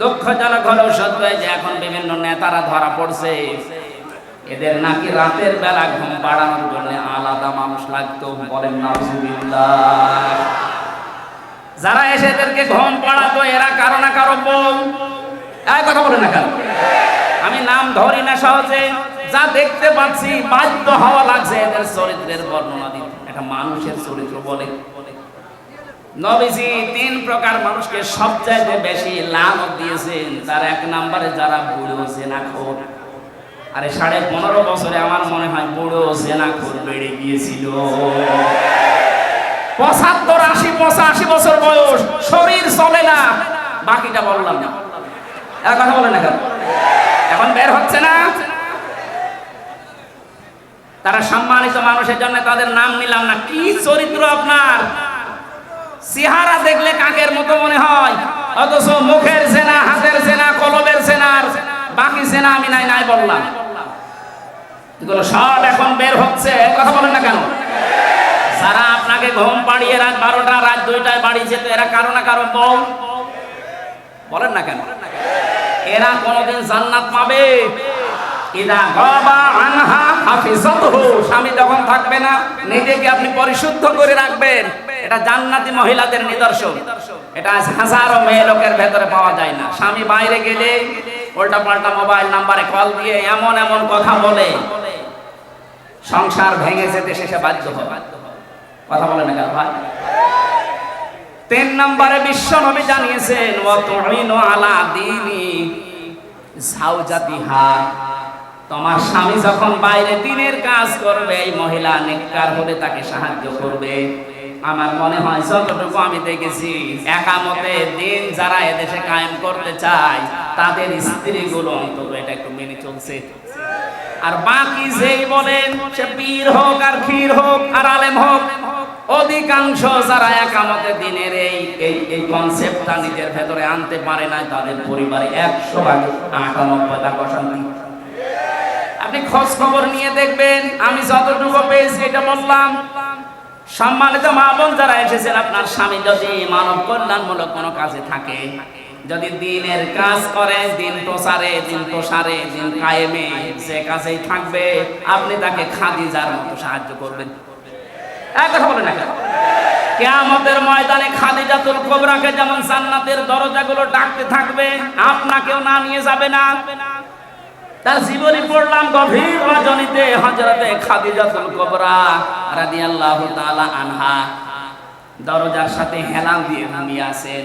দুঃখজনক হলেও সত্য যে এখন বিভিন্ন নেতারা ধরা পড়ছে। এদের নাকি রাতের বেলা ঘুম পাড়ানোর জন্য আলাদা মানুষ লাগতো বলেন যারা এসে এদেরকে ঘুম পাড়াতো, এরা কারও না কারও বউ। কথা বলে না কেন? আমি নাম ধরি না সহজে। যা দেখতে পাচ্ছি, বাধ্য হওয়া লাগছে এদের চরিত্রের বর্ণনা দিতে। একটা মানুষের চরিত্র বলে। নবীজি তিন প্রকার মানুষকে সবচাইতে বেশি লাভ দিয়েছেন। তার এক নম্বরে যারা বুড়ো জেনাখোর। আরে সাড়ে পনেরো বছরে আমার মনে হয় বুড়ো জেনাখোর বেড়ে গিয়েছিল। পঁচাত্তর, আশি, পঁচাশি বছর বয়স, শরীর চলে না। বাকিটা বললাম না। কথা বলে না এখন বের হচ্ছে না। তারা সম্মানিত মানুষের জন্য তাদের নাম নিলাম না। কি চরিত্র আপনার? চেহারা দেখলে কাকের মতো মনে হয়। অথচ মুখের সেনা, হাতের সেনা কলমের সেনার বাকি সেনা আমি নাই নাই বললাম। সব এখন বের হচ্ছে। কথা বলেন না কেন? সারা আপনাকে ঘুম পাড়িয়ে রাত বারোটা, রাত দুইটায় বাড়ি যেত এরা কারও না কারও বউ। বলেন না কেন? এরা কোনোদিন জান্নাত পাবে? স্বামী যখন থাকবে না, নিজেকে আপনি পরিশুদ্ধ করে রাখবেন। এটা জান্নাতি মহিলাদের নিদর্শন। এটা হাজারো মেয়ে লোকের ভেতরে পাওয়া যায় না। স্বামী বাইরে গেলে উল্টা পাল্টা মোবাইল নাম্বারে কল দিয়ে এমন এমন কথা বলে। সংসার ভেঙে যেতে শেষে বাধ্য কথা বলে না ভাই? তিন নম্বরে বিশ্ব নবী জানিয়েছেন আলা দিনী তোমার স্বামী যখন বাইরে দিনের কাজ করবে, এই মহিলা নেককার হলে তাকে সাহায্য করবে। আমার মনে হয় যতটুকু আমি দেখেছি, একামতে দিন যারা এদেশে কায়েম করতে চায়, তাদের স্ত্রীগুলো অন্তত এটা একটু মেনে চলছে। আর বাকি যেই বলেন, সে পীর হোক আর ক্ষীর হোক আর আলেম হোক, অধিকাংশ যারা একামতে দিনের এই এই এই কনসেপ্টটা নিজের ভেতরে আনতে পারে না তাদের পরিবারে একশো ভাগে আটানব্বই ভাগ অশান্তি আপনি খোঁজ খবর নিয়ে দেখবেন, আমি যতটুকু পেয়েছি এটা বললাম। সম্মানিত মা বোন যারা এসেছেন, আপনার স্বামী যদি মানব কল্যাণমূলক কোনো কাজে থাকে, যদি দিনের কাজ করে, দিন প্রসারে দিন প্রসারে, দিন কায়েমে, যে কাজেই থাকবে, আপনি তাকে খাদিজার মতো সাহায্য করবেন। এক কথা বলে না কেয়ামতের ময়দানে খাদিজাতুল কোবরাকে যেমন জান্নাতের দরজাগুলো ডাকতে থাকবে, আপনাকেও না নিয়ে যাবে না। তার জীবনী পড়লাম গভীর রজনীতে হজরতে খাদিজাতুল কোবরা রাদিয়াল্লাহু তাআলা আনহা। দরজার সাথে হেলান দিয়ে ঘুমিয়ে আছেন।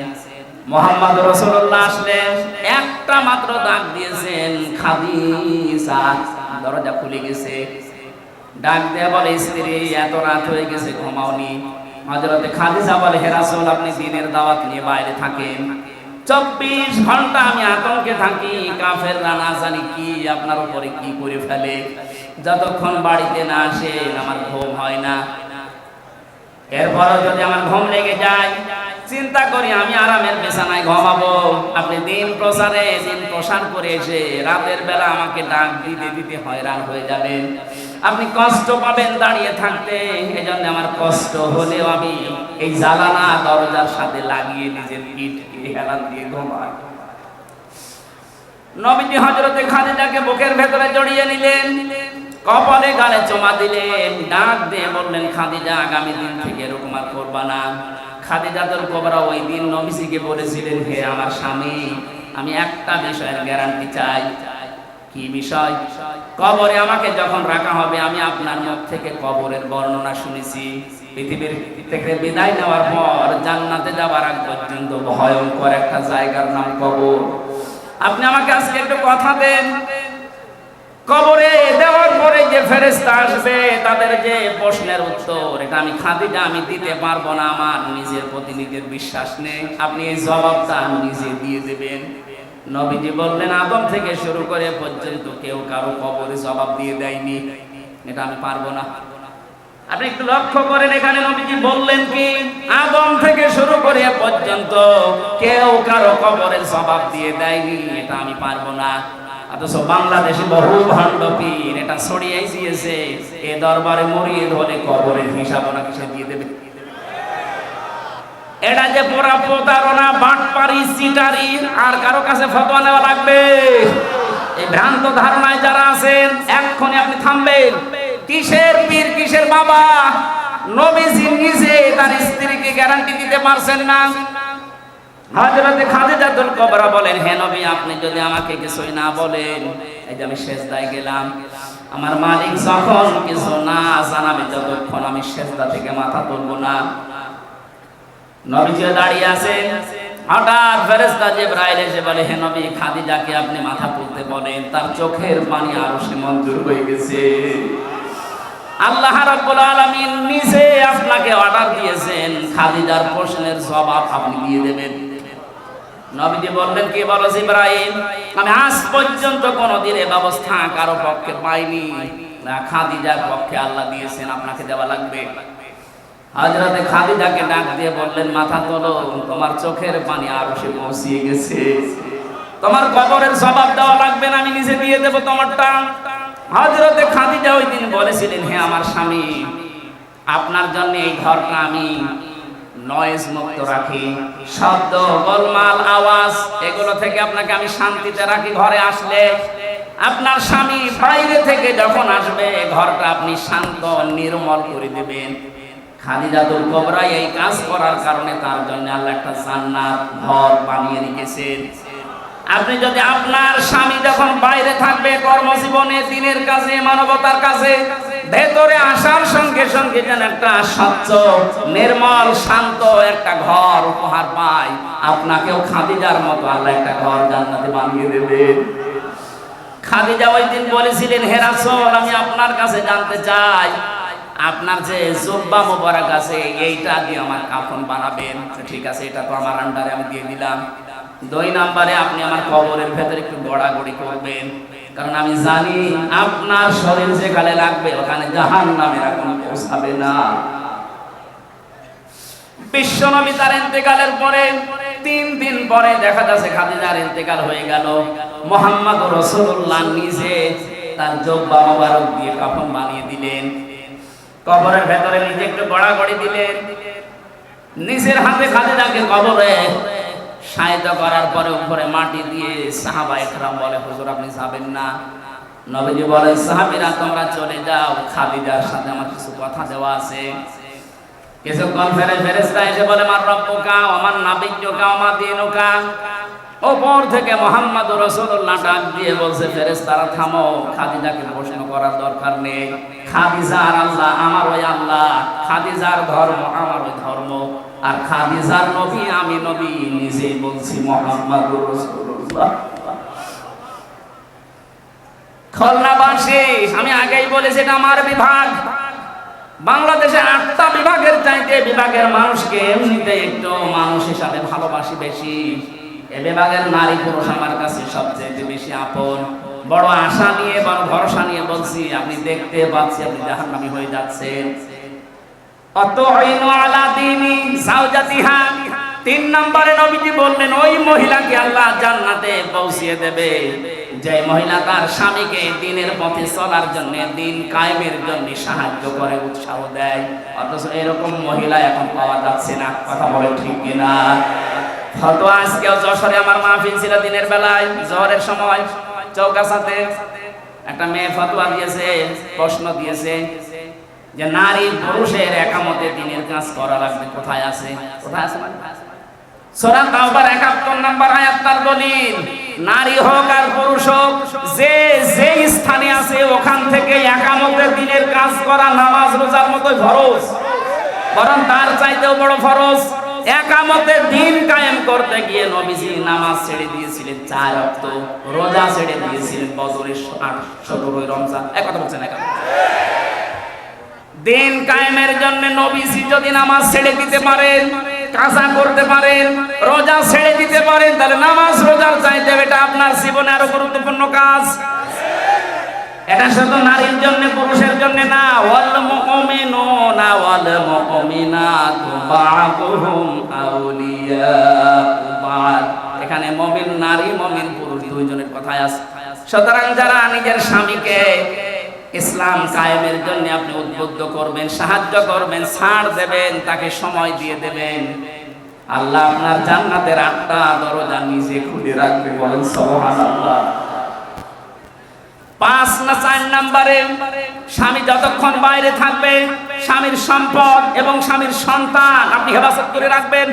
মোহাম্মদ রসুল্লাহ আসলেন, একটা মাত্র ডাক দিয়েছেন, খাদিজা। দরজা খুলে গেছে। ডাক দেয়া বলে, স্ত্রী, এত রাত হয়ে গেছে, ঘুমাওনি। হজরতে খাদিজা বলে হেরাসুল আপনি দিনের দাওয়াত নিয়ে বাইরে থাকেন। চব্বিশ ঘণ্টা আমি আতঙ্কে থাকি কাফের না জানি কি আপনার উপরে কি করে ফেলে। যতক্ষণ বাড়িতে না আসেন, আমার ঘুম হয় না। এরপরও যদি আমার ঘুম লেগে যায় চিন্তা করি, আমি আরামের বিছানায় ঘুমাবো। আপনি দিন প্রসারে দিন প্রসার করে এসে রাতের বেলা আমাকে ডাক দিতে দিতে হয়রান হয়ে যাবেন। আপনি কষ্ট পাবেন দাঁড়িয়ে থাকতে, এজন্য আমার কষ্ট হলেও আমি এই জ্বালানা দরজার সাথে লাগিয়ে নিজের পিঠকে হেলান দিয়ে ঘুমাই। নবীজি হজরতে খাদিজাকে বুকের ভেতরে জড়িয়ে নিলেন, কপালে গালে চমা দিলেন, ডাক দিয়ে বললেন, খাদিজা, আগামী দিন থেকে এরকম আর করবা না। খাদিজাতুল কোবরা ওই দিন নবীজিকে বলেছিলেন, হে আমার স্বামী, আমি একটা বিষয়ের গ্যারান্টি চাই। কি বিষয়? কবরে আমাকে যখন রাখা হবে, আমি আপনার মুখ থেকে কবরের বর্ণনা শুনেছি। পৃথিবীর থেকে বিদায় নেওয়ার পর জান্নাতে যাওয়ার আগ পর্যন্ত ভয়ঙ্কর একটা জায়গার নাম কবর। আপনি আমাকে আজকে একটু কথা দেন। কবরে দেওয়ার পরে যে ফেরেস্তা আসবে, তাদের যে প্রশ্নের উত্তর, এটা আমি খাদিটা আমি দিতে পারব না, আমার নিজের প্রতি নিজের বিশ্বাস নেই। আপনি এই জবাবটা নিজে দিয়ে দেবেন। নবীজি বললেন, আদম থেকে শুরু করে পর্যন্ত কেউ কারও কবরে জবাব দিয়ে দেয়নি। এটা আমি পারব না। আপনি একটু লক্ষ্য করেন, এখানে নবীজি বললেন কি, আদম থেকে শুরু করে পর্যন্ত কেউ কারও কবরের জবাব দিয়ে দেয়নি, এটা আমি পারব না। অথচ বাংলাদেশে বহু ভাণ্ড পীর, এটা ছড়িয়ে দিয়েছে। এ দরবারে মরিয়ে ধরে কবরের হিসাব ওনাকে সে দিয়ে দেবে। এটা যে পুরা প্রতারণা, বাটপারি সিটারি আর কারও কাছে ফতোয়া নেওয়া লাগবে? এই ভ্রান্ত ধারণায় যারা আছেন, এক্ষুনি আপনি থামবেন। কিসের পীর, কিসের বাবা? নবীজি নিজে তার স্ত্রীকে গ্যারান্টি দিতে পারছেন না। হযরতে খাদিজাতুল কুবরা বলেন, হে নবী, আপনি যদি আমাকে কিছুই না বলেন, এই যে আমি সেজদায় গেলাম, আমার মালিক যখন কিছু না জানাবে যতক্ষণ আমি সেজদা থেকে মাথা তুলবো না। নবীজি দাঁড়িয়ে আছেন। হঠাৎ ফেরেশতা জিবরাইল এসে বলে, হে নবী, খাদিজাকে আপনি মাথা তুলতে বলেন, তার চোখের পানি আরও সে মঞ্জুর হয়ে গেছে। আল্লাহ রাব্বুল আলামিন নিজে আপনাকে অর্ডার দিয়েছেন। খাদিজার প্রশ্নের জবাব আপনি দিয়ে দেবেন। নবীজি বললেন, কি বলো ইব্রাহিম আমি আজ পর্যন্ত কোনোদিন এ ব্যবস্থা কারও পক্ষে পাইনি। খাদিজার পক্ষে আল্লাহ দিয়েছেন, আপনাকে দেওয়া লাগবে। হাজরাতে খাদিজাকে ডাক দিয়ে বললেন, মাথা তোলো, তোমার চোখের পানি আরও সে পৌঁছিয়ে গেছে। তোমার কবরের জবাব দেওয়া লাগবে না, আমি নিজে দিয়ে দেবো তোমারটা। হজরতে খাদিজা ওই দিন বলেছিলেন, হে আমার স্বামী, আপনার জন্য এই ঘরটা আমি নয়েজ মুক্ত রাখি, শব্দ, গোলমাল, আওয়াজ, এগুলো থেকে আপনাকে আমি শান্তিতে রাখি ঘরে আসলে। আপনার স্বামী বাইরে থেকে যখন আসবে, ঘরটা আপনি শান্ত, নির্মল করে দেবেন। খাদিজাতুল কোবরা এই কাজ করার কারণে তার জন্য আল্লাহ একটা জান্নাত ঘর বানিয়ে রেখেছেন। আপনি যদি আপনার স্বামী যখন বাইরে থাকবে, কর্মজীবনে, দিনের কাছে মানবতার কাছে ভেতরে আসার সঙ্গে সঙ্গে যেন একটা স্বচ্ছ, নির্মল, শান্ত একটা ঘর উপহার পায় আপনাকেও খাদিজার মতো আল্লাহ একটা ঘর জান্নাতে বানিয়ে দেবেন খাদিজা ওই দিন বলেছিলেন, হে রাসূল, আমি আপনার কাছে জানতে চাই। আপনার যে জুব্বা মোবারক আছে, এইটা দিয়ে আমার কাফন বানাবেন। ঠিক আছে, এটা তো আমার আন্ডারে আমি দিয়ে দিলাম। দুই নাম্বারে আপনি আমার কবরের ভেতরে একটু গড়াগড়ি করবেন। কারণ আমি জানি আপনার শরীর যেখানে লাগবে, ওখানে জাহান নামের এখন পৌঁছাবে না। বিশ্বনবী তার ইন্তেকালের পরে, তিন দিন পরে দেখা যাচ্ছে খাদিজার ইন্তেকাল হয়ে গেল। মোহাম্মদ রসুল্লাহ নিজে তার জব্বা মোবারক দিয়ে কাফন বানিয়ে দিলেন। কবরের ভেতরে নিজে একটু গড়াগড়ি দিলেন। নিজের হাতে খাদিজাকে কবরে সাহিত্য করার পরে উপরে মাটি দিয়ে সাহাবা একরাম বলে, হুজুর, আপনি যাবেন না। নবীজি বলেন, সাহাবীরা, তোমরা চলে যাও খাদিজার সাথে আমার কিছু কথা দেওয়া আছে। কিছুক্ষণ ফেরে ফেরেস্তা এসে বলে মার রব্বুকা, আমার নাবিজ্ঞকা, আমার দিনুকা। ওপর থেকে মোহাম্মদ রসুল্লাহ ডাক দিয়ে বলছে ফেরেস্তারা থামো, খাদিজাকে প্রশ্ন করার দরকার নেই। খাদিজার আল্লাহ আমার ওই আল্লাহ, খাদিজার ধর্ম আমার ওই ধর্ম। আর খাদিজার নবী, আমি নবী, নিজেই বলছি মোহাম্মদ আমি আগেই বলেছি এটা আমার বিভাগ। বাংলাদেশে আটটা বিভাগের চাইতে বিভাগের মানুষকে এমনিতে একটু মানুষ হিসাবে ভালোবাসি বেশি। এ বিভাগের নারী পুরুষ আমার কাছে সবচেয়ে বেশি আপন। বড় আশা নিয়ে, বড় ভরসা নিয়ে বলছি, আপনি দেখতে পাচ্ছি আপনি জাহান্নামী হয়ে যাচ্ছেন অত আলা দিনী সাউজাতিহা তিন নম্বরে নবীজি বললেন, ওই মহিলাকে আল্লাহ জান্নাতে পৌঁছিয়ে দেবে। যে মহিলা তার স্বামীকে দিনের পথে চলার জন্য, দিন কায়েমের জন্য সাহায্য করে, উৎসাহ দেয়। অথচ এরকম মহিলা এখন পাওয়া যাচ্ছে না। কথা বলে ঠিক কিনা? হয়তো আজকেও যশোরে আমার মাহফিল ছিল দিনের বেলায়, জহরের সময়, চৌকাছাতে। একটা মেয়ে ফতোয়া দিয়েছে, প্রশ্ন দিয়েছে যে নারী পুরুষের একামতে দিনের কাজ করা লাগবে। কোথায় আছে? কোথায় আছে? সূরা তাওবার 71 নম্বর আয়াত তার দলিল, নারী হোক আর পুরুষ হোক, যে যে স্থানে আছে ওখান থেকে একামতে দিনের কাজ করা নামাজ রোজার ফরজ। বরং তার চাইতেও বড় ফরজ, একামতে দিন কায়েম করতে গিয়ে নবীজি নামাজ ছেড়ে দিয়েছিলেন চার রোজা ছেড়ে দিয়েছিলেন বদরের আট, সতেরোই রমজান। এক কথা বলছেন দিন কায়েমের জন্য নবীজি যদি নামাজ ছেড়ে দিতে পারেন কাজা করতে পারেন রোজা ছেড়ে দিতে পারেন তাহলে নামাজ রোজার চাইতে এটা আপনার জীবনে আরও গুরুত্বপূর্ণ কাজ। এটা শুধু নারীর জন্য, পুরুষের জন্য না। ওয়াল মুমিনুনা ওয়াল মুমিনাতু বা'দুহুম আউলিয়া বা'দ। এখানে মুমিন নারী, মুমিন পুরুষ দুইজনের কথাই আছে। সুতরাং যারা নিজের স্বামীকে ইসলাম কায়েমের জন্য আপনি উদ্বুদ্ধ করবেন, সাহায্য করবেন, ছাড় দেবেন, তাকে সময় দিয়ে দেবেন। আল্লাহ আপনার জান্নাতের আটটা দরজা নিজে খুলে রাখবে, বলেন সুবহানাল্লাহ। পাঁচ না চার নাম্বারে, স্বামী যতক্ষণ বাইরে থাকবে, স্বামীর সম্পদ এবং স্বামীর সন্তান আপনি হেফাজত করে রাখবেন।